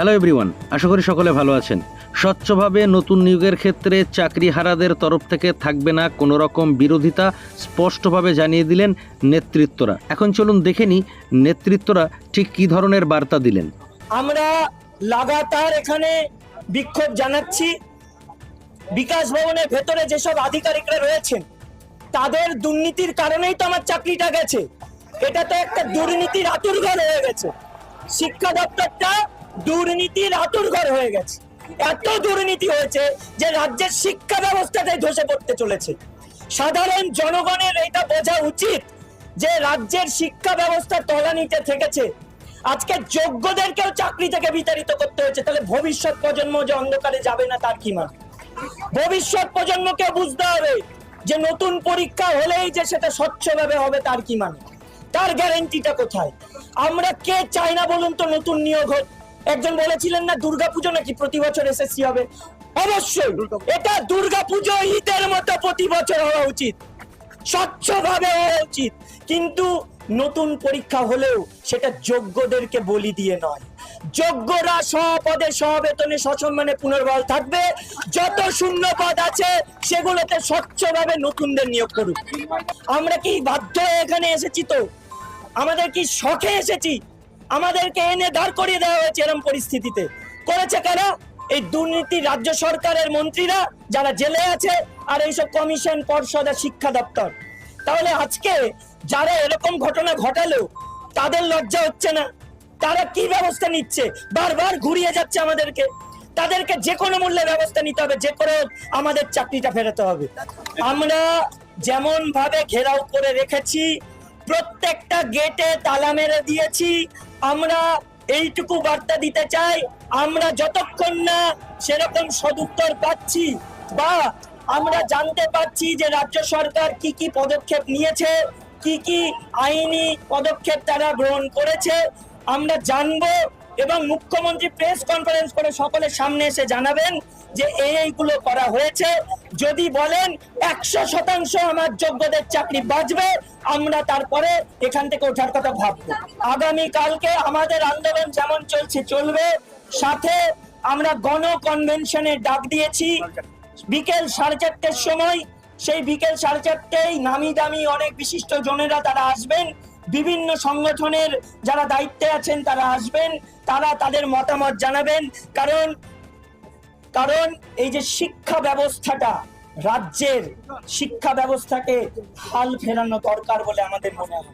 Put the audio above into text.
Hello everyone আশা করি সকলে ভালো আছেন। স্বচ্ছভাবে নতুন নিয়োগের ক্ষেত্রে চাকরিহারাদের তরফ থেকে থাকবে না কোনো রকম বিরোধিতা, স্পষ্টভাবে জানিয়ে দিলেন নেতৃত্বরা। এখন চলুন দেখে নিই নেতৃত্বরা ঠিক কী ধরনের বার্তা দিলেন। আমরা লাগাতার এখানে বিক্ষোভ জানাচ্ছি। বিকাশ ভবনের ভেতরে যেসব আধিকারিকরা রয়েছেন, তাদের দুর্নীতির কারণেই তো আমার চাকরিটা গেছে। এটা তো একটা দুর্নীতির আতুরঘর হয়ে গেছে। শিক্ষা দপ্তরটা দুর্নীতির আতুরঘর হয়ে গেছে। এত দুর্নীতি হয়েছে যে রাজ্যের শিক্ষা ব্যবস্থাটাই ধসে পড়তে চলেছে। সাধারণ জনগণের এটা বোঝা উচিত যে রাজ্যের শিক্ষা ব্যবস্থা তলানিতে থেকেছে। আজকে যোগ্যদেরকেও চাকরি থেকে বিতাড়িত করতে হয়েছে। তাহলে ভবিষ্যৎ প্রজন্ম যে অন্ধকারে যাবে না, তার কি মানে? ভবিষ্যৎ প্রজন্মকে বুঝতে হবে যে নতুন পরীক্ষা হলেই যে সেটা স্বচ্ছভাবে হবে, তার কি মানে? তার গ্যারেন্টিটা কোথায়? আমরা কে চাই না বলুন তো নতুন নিয়োগ হোক? একজন বলেছিলেন না, দুর্গাপুজো নাকি প্রতি বছর এসএসসি হবে? অবশ্যই, এটা দুর্গাপুজো ঈদের মতো প্রতি বছর হওয়া উচিত। স্বচ্ছভাবে হওয়া উচিত। কিন্তু নতুন পরীক্ষা হলেও সেটা যোগ্যদেরকে বলি দিয়ে নয়। যোগ্যরা স্বপদে সবেতনে সসম্মানে পুনর্বল থাকবে। যত শূন্য পদ আছে, সেগুলোতে স্বচ্ছভাবে নতুনদের নিয়োগ করুক। আমরা কি বাধ্য এখানে এসেছি তো? আমাদের কি শখে এসেছি? আমাদেরকে এনে দাঁড় করিয়ে দেওয়া হয়েছে এরকম পরিস্থিতিতে। করেছে কারা এই দুর্নীতি রাজ্য সরকারের মন্ত্রীরা যারা জেলে আছে আর এইসব কমিশন, পর্ষদ আর শিক্ষা দপ্তর। তাহলে আজকে যারা এরকম ঘটনা ঘটালো, তাদের লজ্জা হচ্ছে না? তারা কি ব্যবস্থা নিচ্ছে? বারবার ঘুরিয়ে যাচ্ছে আমাদেরকে। তাদেরকে যে কোনো মূল্যে ব্যবস্থা নিতে হবে, যে করে আমাদের চাকরিটা ফেরাতে হবে। আমরা যেমন ভাবে ঘেরাও করে রেখেছি প্রত্যেকটা গেটে তালা মেরে দিয়েছি। আমরা এইটুকু বার্তা দিতে চাই, আমরা যতক্ষণ না সেরকম সদুত্তর পাচ্ছি বা আমরা জানতে পাচ্ছি যে রাজ্য সরকার কি কি পদক্ষেপ নিয়েছে, কি কি আইনি পদক্ষেপ তারা গ্রহণ করেছে, আমরা জানব এবং মুখ্যমন্ত্রী প্রেস কনফারেন্স করে সকলের সামনে এসে জানাবেন যে এই এইগুলো করা হয়েছে। যদি বলেন একশো শতাংশ আমার যোগ্যদের চাকরি বাঁচবে, আমরা তারপরে এখান থেকে ওঠার কথা ভাববো। আগামী কালকে আমাদের আন্দোলন যেমন চলছে, চলবে, সাথে আমরা গণ কনভেনশনের ডাক দিয়েছি। বিকেল সাড়ে চারটের সময়, সেই বিকেল সাড়ে চারটেই নামি দামি অনেক বিশিষ্ট জনেরা তারা আসবেন। বিভিন্ন সংগঠনের যারা দায়িত্বে আছেন তারা আসবেন, তারা তাদের মতামত জানাবেন। কারণ কারণ এই যে শিক্ষা ব্যবস্থাটা রাজ্যের শিক্ষা ব্যবস্থাকে হাল ফেরানো দরকার বলে আমাদের মনে হয়।